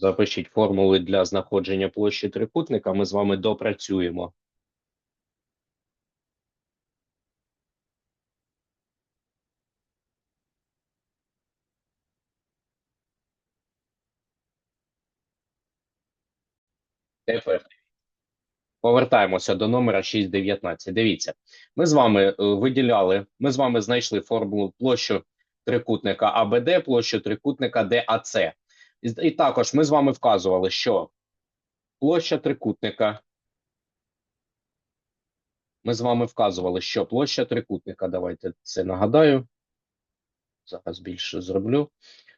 Запишіть формули для знаходження площі трикутника. Ми з вами допрацюємо. Тепер повертаємося до номера 619. Дивіться, ми з вами е, виділяли, ми з вами знайшли формулу площу трикутника АБД, площу трикутника ДАЦ. І, також ми з вами вказували, що площа трикутника. Ми з вами вказували, що площа трикутника, давайте це нагадаю. Зараз більше зроблю.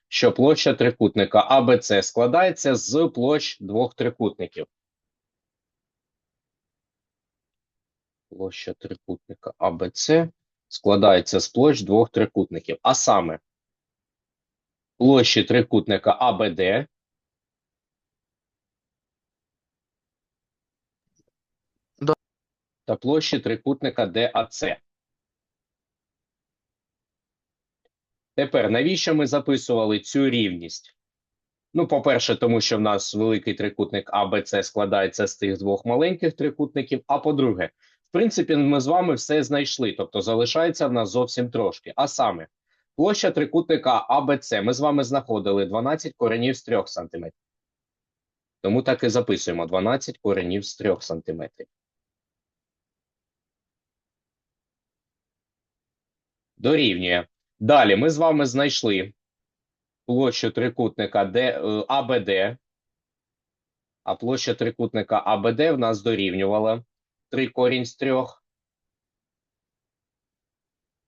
Що площа трикутника АБЦ складається з площ двох трикутників. Площа трикутника АБЦ складається з площ двох трикутників. А саме площі трикутника АБД Да. та площі трикутника ДАЦ. Тепер, навіщо ми записували цю рівність? Ну, по-перше, тому що в нас великий трикутник АБЦ складається з тих двох маленьких трикутників. А по-друге, в принципі, ми з вами все знайшли, тобто залишається в нас зовсім трошки. А саме, площа трикутника АБЦ ми з вами знаходили 12 коренів з 3 см. Тому так і записуємо 12 коренів з 3 см. Дорівнює. Далі ми з вами знайшли площу трикутника Д, е, АБД, а площа трикутника АБД в нас дорівнювала 3 корінь з 3.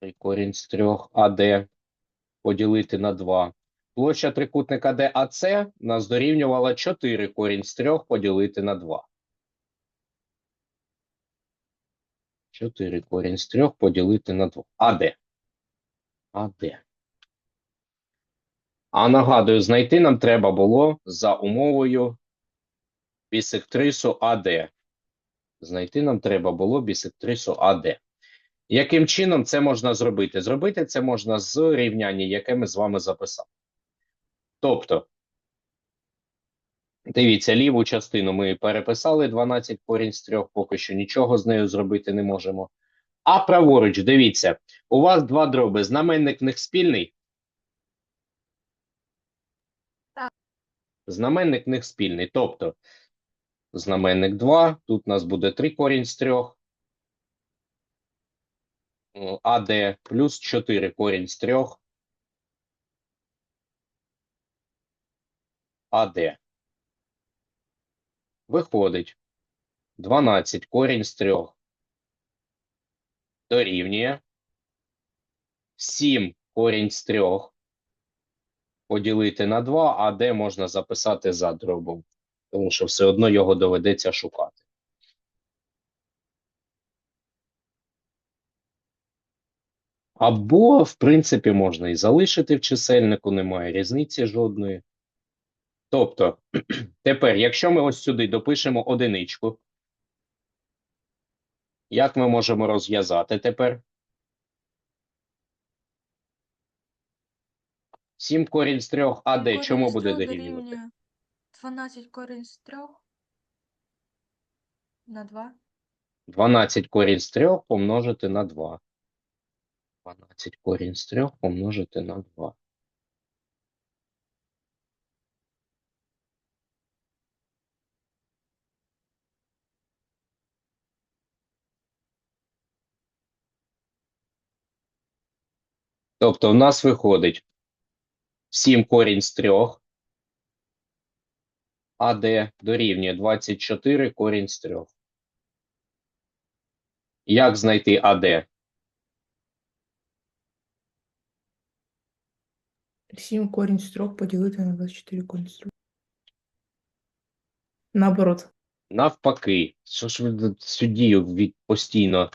3 корінь з 3 АД поділити на 2. Площа трикутника ДАЦ нас дорівнювала 4 корінь з 3 поділити на 2. 4 корінь з 3 поділити на 2. АД. АД. А нагадую, знайти нам треба було за умовою бісектрису АД. Знайти нам треба було бісектрису АД. Яким чином це можна зробити? Зробити це можна з рівняння, яке ми з вами записали. Тобто, дивіться, ліву частину ми переписали 12 корінь з 3, поки що нічого з нею зробити не можемо. А праворуч, дивіться, у вас два дроби, знаменник в них спільний. Так. Знаменник в них спільний. Тобто, знаменник 2, тут у нас буде 3 корінь з 3. АД плюс 4 корінь з 3. АД. Виходить 12 корінь з 3 дорівнює 7 корінь з 3 поділити на 2, а де можна записати за дробом, тому що все одно його доведеться шукати. Або, в принципі, можна і залишити в чисельнику, немає різниці жодної. Тобто, тепер, якщо ми ось сюди допишемо одиничку, як ми можемо розв'язати тепер? 7 корінь з 3 АД Корінь чому буде дорівнювати? 12 корінь з 3 на 2. 12 корінь з 3 помножити на 2. 12 корінь з 3 помножити на 2. Тобто в нас виходить 7 корінь з 3 АД дорівнює 24 корінь з 3. Як знайти АД? 7 корінь з 3 поділити на 24 корінь з 3. Наоборот. Навпаки, що ж ви цю дію від- постійно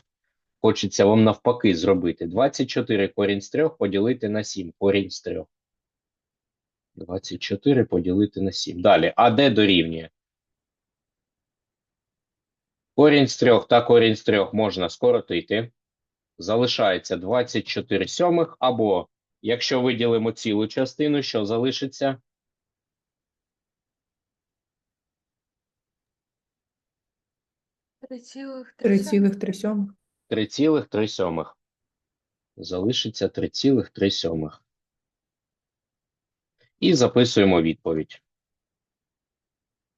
хочеться вам навпаки зробити? 24 корінь з 3 поділити на 7 корінь з 3. 24 поділити на 7. Далі, а де дорівнює? Корінь з 3 та корінь з 3 можна скоротити. Залишається 24 сьомих, або, Якщо виділимо цілу частину, що залишиться? Три цілих три 3,3 сьомих. 3,3 сьомих. Залишиться 3,3 сьомих. І записуємо відповідь.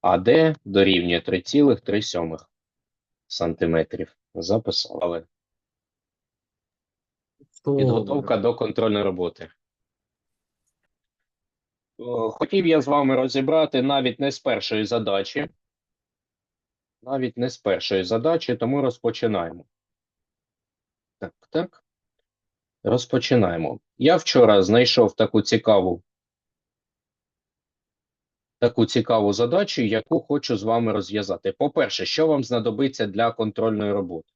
А де дорівнює 3,3 сантиметрів. Записали. Підготовка до контрольної роботи. Хотів я з вами розібрати навіть не з першої задачі. Навіть не з першої задачі, тому розпочинаємо. Так, так. Розпочинаємо. Я вчора знайшов таку цікаву таку цікаву задачу, яку хочу з вами розв'язати. По-перше, що вам знадобиться для контрольної роботи?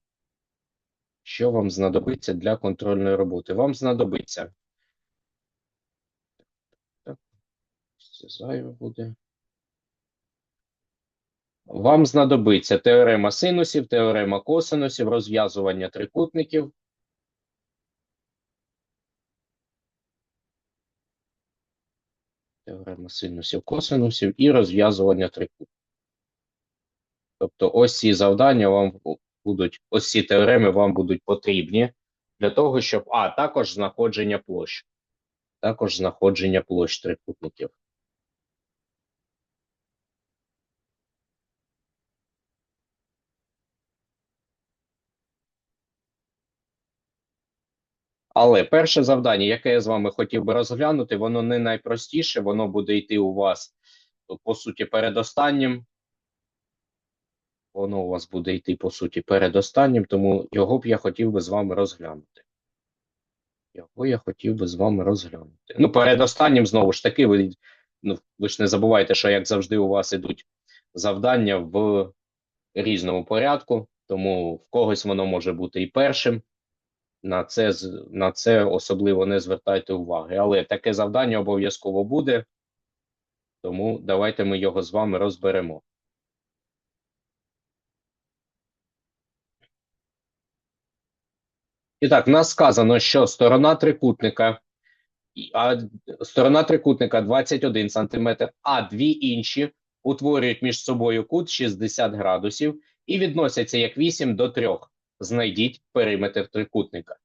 Що вам знадобиться для контрольної роботи? Вам знадобиться. Це зайве буде. Вам знадобиться теорема синусів, теорема косинусів, розв'язування трикутників. Теорема синусів, косинусів і розв'язування трикутників. Тобто ось ці завдання вам будуть, ось ці теореми вам будуть потрібні для того, щоб, а також знаходження площ. Також знаходження площ трикутників. Але перше завдання, яке я з вами хотів би розглянути, воно не найпростіше, воно буде йти у вас, по суті, передостаннім. Воно у вас буде йти, по суті, передостаннім, тому його б я хотів би з вами розглянути. Його я хотів би з вами розглянути. Ну, передостаннім, знову ж таки, ви, ну, ви ж не забувайте, що, як завжди, у вас ідуть завдання в різному порядку, тому в когось воно може бути і першим. На це, на це особливо не звертайте уваги. Але таке завдання обов'язково буде, тому давайте ми його з вами розберемо. І так, в нас сказано, що сторона трикутника, а сторона трикутника 21 см, а дві інші утворюють між собою кут 60 градусів і відносяться як 8 до 3. Знайдіть периметр трикутника.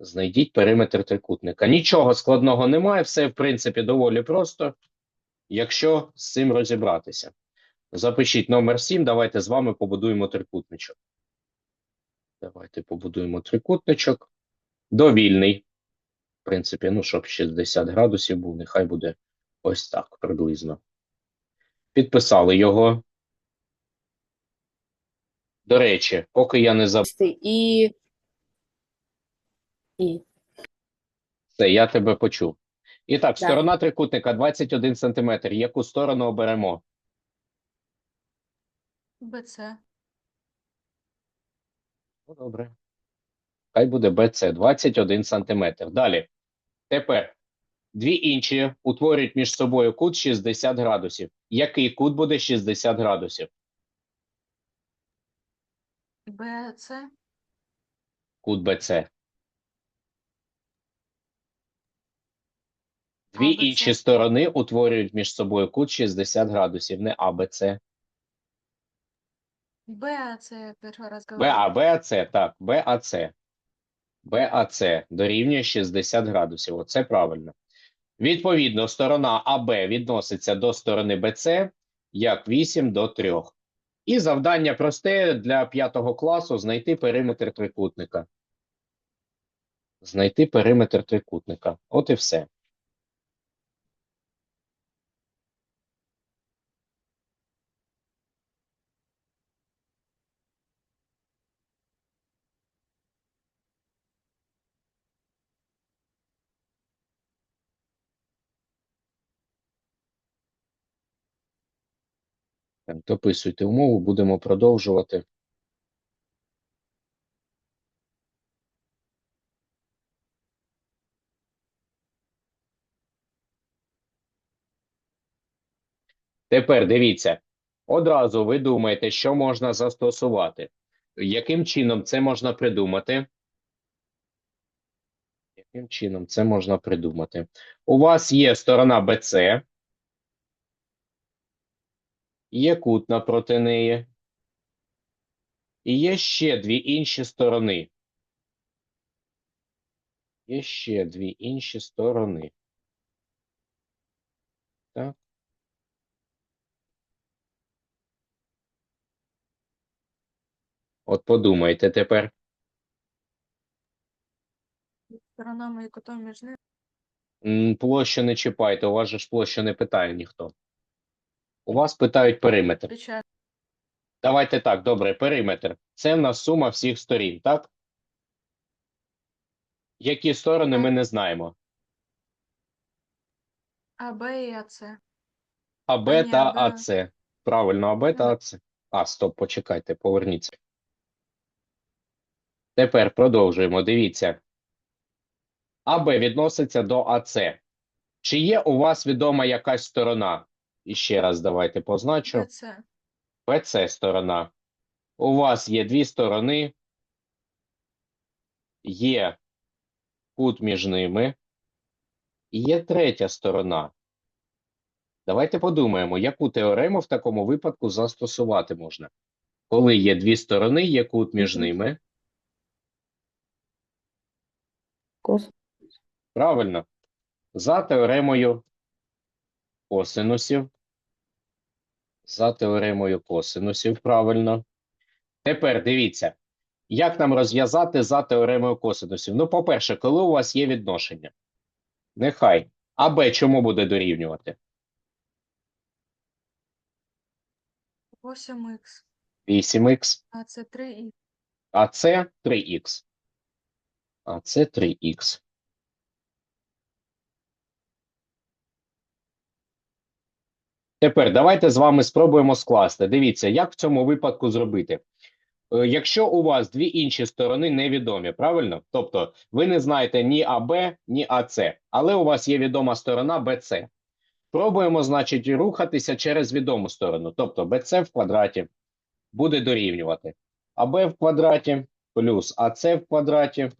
Знайдіть периметр трикутника. Нічого складного немає, все в принципі доволі просто, якщо з цим розібратися. Запишіть номер 7, давайте з вами побудуємо трикутничок. Давайте побудуємо трикутничок. Довільний. В принципі, ну, щоб 60 градусів був, нехай буде ось так приблизно. Підписали його. До речі, поки я не забув. і, і Це я тебе почув. І так, Так. сторона трикутника 21 см. Яку сторону оберемо? БЦ. Ну, добре. Хай буде BC 21 см. Далі. Тепер дві інші утворюють між собою кут 60 градусів. Який кут буде 60 градусів? БЦ. Кут BC. Дві інші сторони утворюють між собою кут 60 градусів. Не ABC. БАЦ я перший раз Б, говорю. а, БАЦ, так, БАЦ. БАЦ дорівнює 60 градусів. Оце правильно. Відповідно, сторона АБ відноситься до сторони БЦ як 8 до 3. І завдання просте для 5 класу знайти периметр трикутника. Знайти периметр трикутника. От і все. Дописуйте умову, будемо продовжувати. Тепер дивіться, одразу ви думаєте, що можна застосувати. Яким чином це можна придумати? Яким чином це можна придумати? У вас є сторона BC, є кут напроти неї. І є ще дві інші сторони. Є ще дві інші сторони. Так. От подумайте тепер. Сторонами і кутом між ними. Площу не чіпайте, у вас же ж площу не питає ніхто. У вас питають периметр. Звичайно. Давайте так, добре, периметр. Це в нас сума всіх сторін, так? Які сторони ми не знаємо? АБ і АЦ. АБ А, ні, та АБ. АЦ. Правильно, АБ та. АЦ. А, стоп, почекайте, поверніться. Тепер продовжуємо. Дивіться. АБ відноситься до АЦ. Чи є у вас відома якась сторона? І ще раз давайте позначу. ПЦ сторона. У вас є дві сторони, є кут між ними, і є третя сторона. Давайте подумаємо, яку теорему в такому випадку застосувати можна. Коли є дві сторони, є кут між ними. Кос. Правильно. За теоремою косинусів. За теоремою косинусів, правильно. Тепер дивіться, як нам розв'язати за теоремою косинусів. Ну, по-перше, коли у вас є відношення, нехай АБ чому буде дорівнювати? 8х. 8х, АЦ 3 а це 3х. А це 3х. Тепер давайте з вами спробуємо скласти. Дивіться, як в цьому випадку зробити. Е, Якщо у вас дві інші сторони невідомі, правильно? Тобто ви не знаєте ні АБ, ні АЦ, але у вас є відома сторона БЦ. Пробуємо, значить, рухатися через відому сторону. Тобто БЦ в квадраті буде дорівнювати АБ в квадраті плюс АЦ в квадраті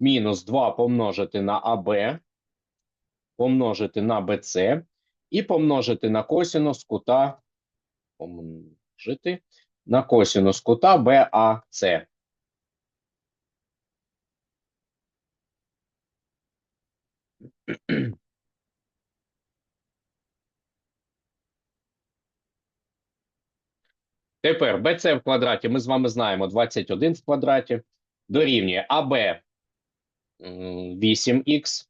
мінус 2 помножити на АБ, помножити на БЦ і помножити на косинус кута помножити на косинус кута БАЦ. Тепер BC в квадраті ми з вами знаємо 21 в квадраті дорівнює м, 8х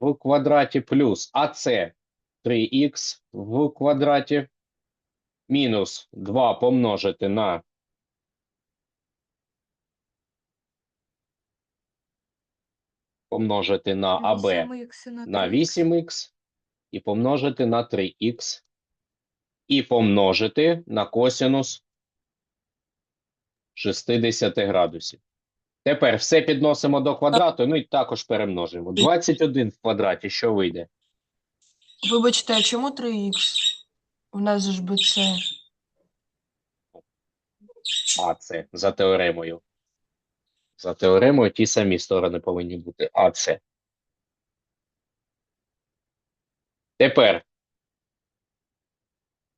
в квадраті плюс АЦ 3х в квадраті мінус 2 помножити на помножити на АБ на, на 3х. 8х і помножити на 3х і помножити на косинус 60 градусів. Тепер все підносимо до квадрату, ну і також перемножимо. 21 в квадраті, що вийде? Вибачте, а чому 3х? У нас же ж БЦ. А це за теоремою. За теоремою ті самі сторони повинні бути. А це. Тепер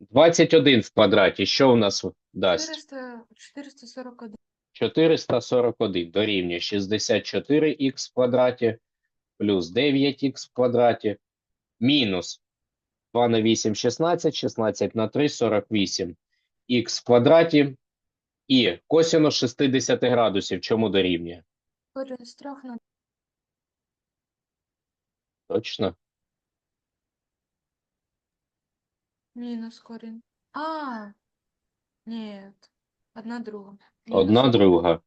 21 в квадраті, що у нас дасть? 400, 441. 441 дорівнює 64х в квадраті плюс 9х в квадраті мінус 2 на 8 – 16, 16 на 3 – 48 х в квадраті і косинус 60 градусів чому дорівнює? Корінь з 3 на Точно? мінус корінь. А, ні. Одна друга. Одна друга.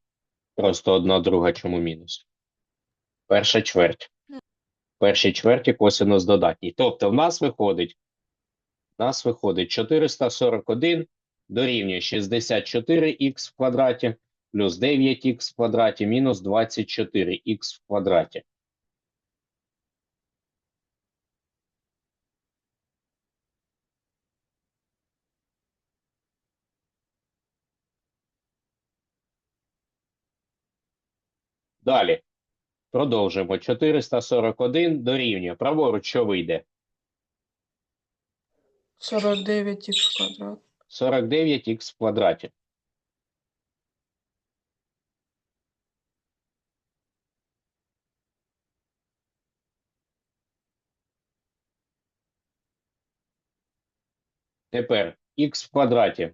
Просто одна друга чому мінус? Перша чверть. Першій чверті косинус додатній. Тобто в нас виходить, в нас виходить 441 дорівнює 64х в квадраті плюс 9х в квадраті мінус 24х в квадраті. Далі. Продовжуємо. 441 дорівнює. Праворуч, що вийде? 49 х квадрат. 49 х в квадраті. Тепер х в квадраті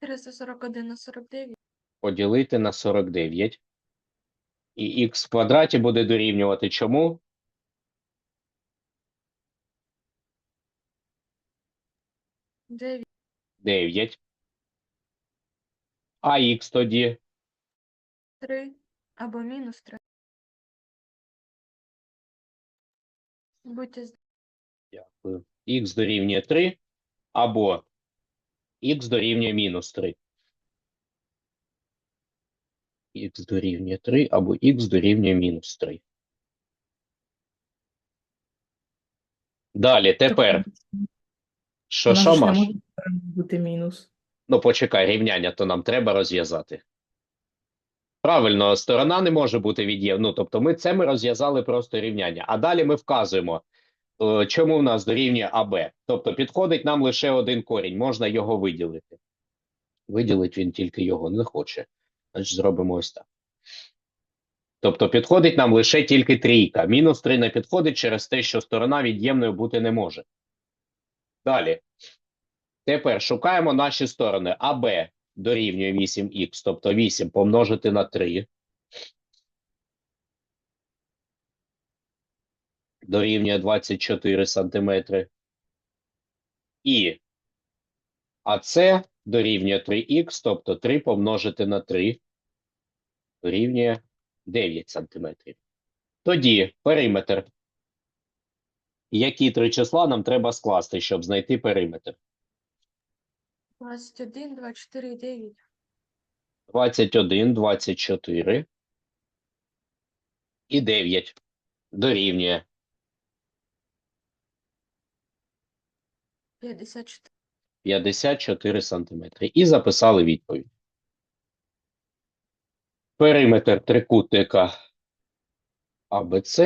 441 на 49. поділити на 49. І х в квадраті буде дорівнювати чому? 9. 9. А х тоді 3 або мінус 3. Будьте з- Дякую. Х дорівнює 3 або х дорівнює мінус 3. Х дорівнює 3 або х дорівнює мінус 3. Далі, тепер. Що, що, Маш? може бути мінус. Ну, почекай, рівняння то нам треба розв'язати. Правильно, сторона не може бути від'єм. Ну, тобто ми це ми розв'язали просто рівняння. А далі ми вказуємо, чому в нас дорівнює АБ. Тобто підходить нам лише один корінь, можна його виділити. Виділить він тільки його не хоче. Значить, зробимо ось так. Тобто підходить нам лише тільки трійка. Мінус 3 не підходить через те, що сторона від'ємною бути не може. Далі. Тепер шукаємо наші сторони. АБ дорівнює 8х, тобто 8 помножити на 3. Дорівнює 24 сантиметри. І АЦ дорівнює 3х, тобто 3 помножити на 3 дорівнює 9 сантиметрів. Тоді периметр. Які три числа нам треба скласти, щоб знайти периметр? 21, 24 і 9. 21, 24 і 9 дорівнює 54. 54 сантиметри. І записали відповідь. Периметр трикутника АБЦ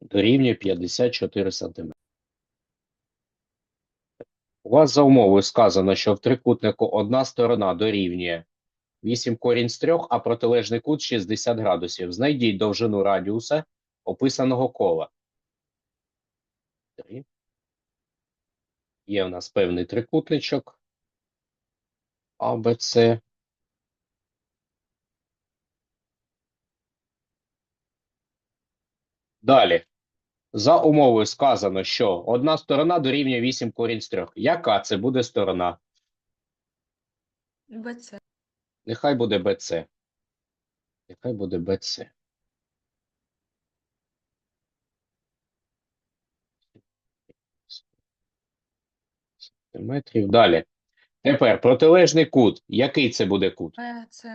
дорівнює 54 сантиметри. У вас за умовою сказано, що в трикутнику одна сторона дорівнює 8 корінь з 3, а протилежний кут 60 градусів. Знайдіть довжину радіуса описаного кола. Три. Є в нас певний трикутничок АБЦ. Далі. За умовою сказано, що одна сторона дорівнює 8 корінь з 3. Яка це буде сторона? БЦ. Нехай буде БЦ. Нехай буде БЦ. Сантиметрів. Далі. Тепер протилежний кут. Який це буде кут? БЦ.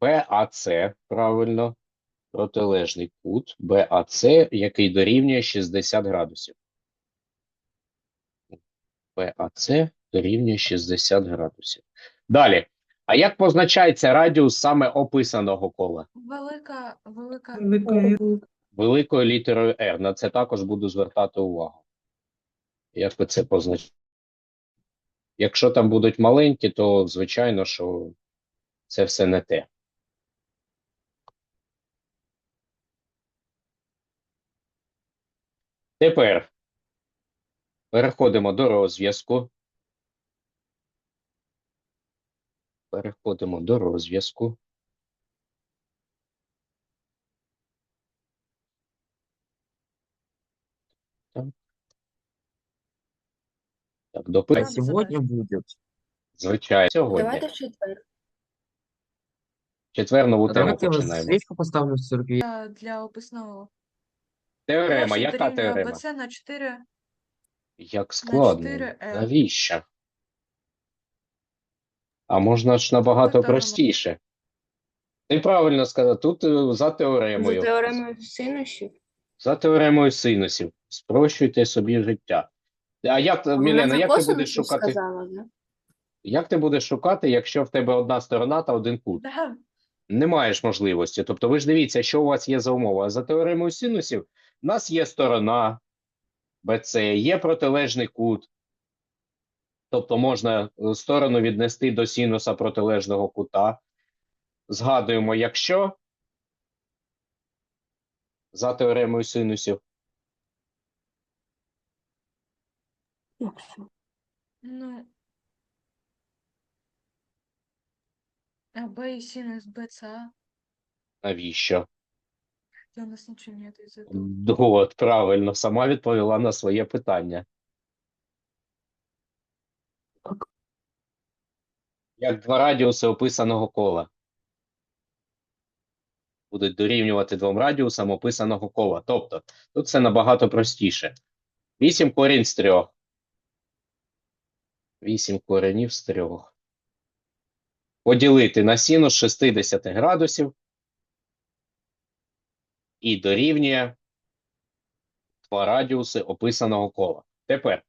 БАЦ, правильно. Протилежний кут БАЦ, який дорівнює 60 градусів. БАЦ дорівнює 60 градусів. Далі. А як позначається радіус саме описаного кола? Велика, велика. Великою Великою літерою R. На це також буду звертати увагу. Як ви це позначаєте? Якщо там будуть маленькі, то звичайно, що це все не те. Тепер переходимо до розв'язку. Переходимо до розв'язку. Так, до А Ладно, сегодня будет. Звичайно, сьогодні. Давайте в четвер. Четвер нову тему давайте я вас починаємо. свечку поставлю в 48. Для, для описного. Теорема, Перше яка теорема? БЦ на 4. Як складно. 4L. Навіщо? А можна ж набагато Теорема. простіше. Ти правильно сказав, тут е, за теоремою. За теоремою синусів. За теоремою синусів. Спрощуйте собі життя. А як, Мілена, як ти будеш шукати? сказала, да? Як ти будеш шукати, якщо в тебе одна сторона та один кут? Да. Не маєш можливості. Тобто ви ж дивіться, що у вас є за умова. За теоремою синусів у нас є сторона BC, є протилежний кут. Тобто можна е, сторону віднести до синуса протилежного кута. Згадуємо, якщо за теоремою синусів? Ну. А Б и синус БЦА. Навіщо? И у нас ничего нет из этого. От, правильно, сама відповіла на своє питання. Як два радіуси описаного кола. Будуть дорівнювати двом радіусам описаного кола. Тобто, тут це набагато простіше. 8 корінь з 3. 8 коренів з 3. Поділити на синус 60 градусів і дорівнює два радіуси описаного кола. Тепер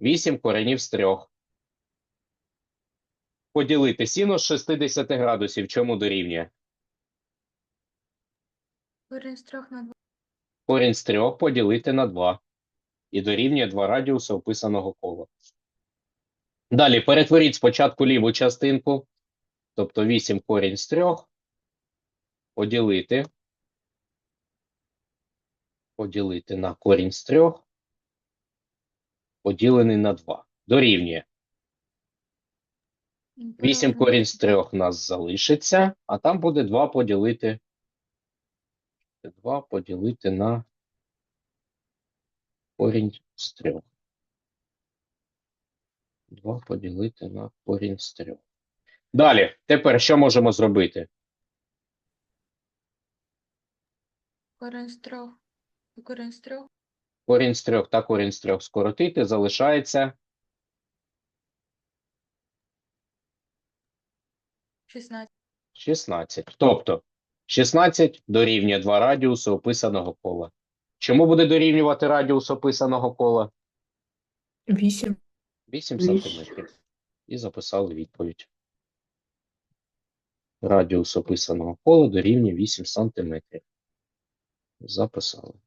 8 коренів з 3. Поділити синус 60 градусів. Чому дорівнює? Корень с трех на два. Корінь з 3 поділити на 2. І дорівнює два радіуси описаного кола. Далі перетворіть спочатку ліву частинку, тобто 8 корінь з 3, поділити, поділити на корінь з 3, поділений на 2. Дорівнює. 8 корінь з 3 у нас залишиться, а там буде 2 поділити 2 поділити на корінь з 3. 2 поділити на корінь з 3. Далі, тепер що можемо зробити? Корень с трех. и Корень с трех. Корінь з 3 та корінь з 3 скоротити, залишається 16. 16. Тобто 16 дорівнює 2 радіуси описаного кола. Чому буде дорівнювати радіус описаного кола? 8. 8 Вісім. сантиметрів. І записали відповідь. Радіус описаного кола дорівнює 8 сантиметрів. Записали.